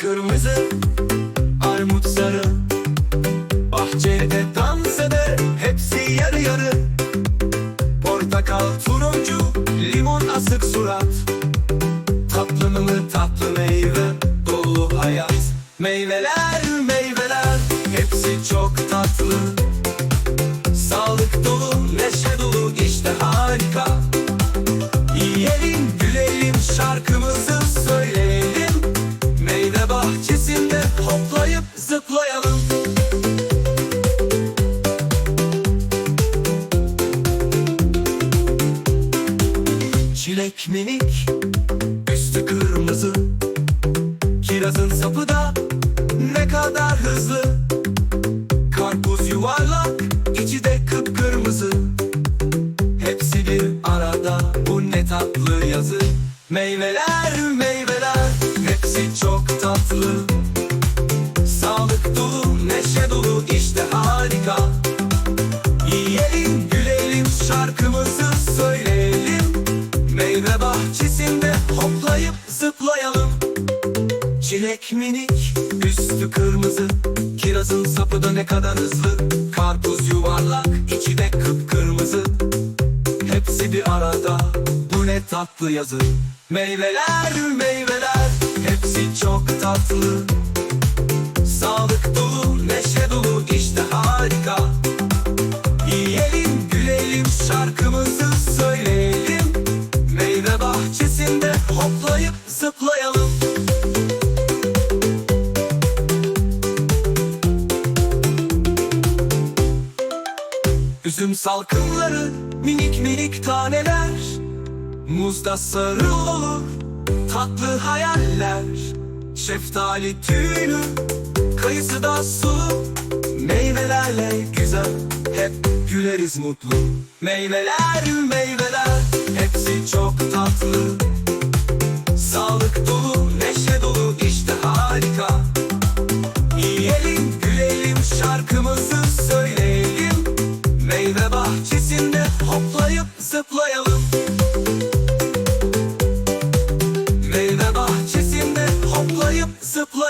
kırmızı Armut sarı. Bahçede dans eder Hepsi yarı yarı. Portakal turuncu Limon asık surat. Tatlı tatlı meyve Dolu hayat. Meyveler meyveler Hepsi çok tatlı Çilek minik Üstü kırmızı. Kirazın sapı da Ne kadar hızlı. Karpuz yuvarlak içi de kıpkırmızı. Hepsi bir arada Bu ne tatlı yazı. Meyveler Meyve bahçesinde hoplayıp zıplayalım. Çilek minik, üstü kırmızı. Kirazın sapı da ne kadar hızlı. Karpuz yuvarlak, içi de kıpkırmızı. Hepsi bir arada, bu ne tatlı yazı. Meyveler, meyveler, hepsi çok tatlı. Sağlık dolu, neşe dolu, işte harika. Yiyelim, gülelim, şarkımızı söyleyelim hoplayıp zıplayalım. Üzüm salkımları minik minik taneler Muzda sarı olur tatlı hayaller. Şeftali tüylü kayısı da sulu Meyvelerle güzel. Hep güleriz mutlu. Meyveler meyveler söyleyelim. Meyve bahçesinde hoplayıp zıplayalım. Meyve bahçesinde hoplayıp zıplayalım.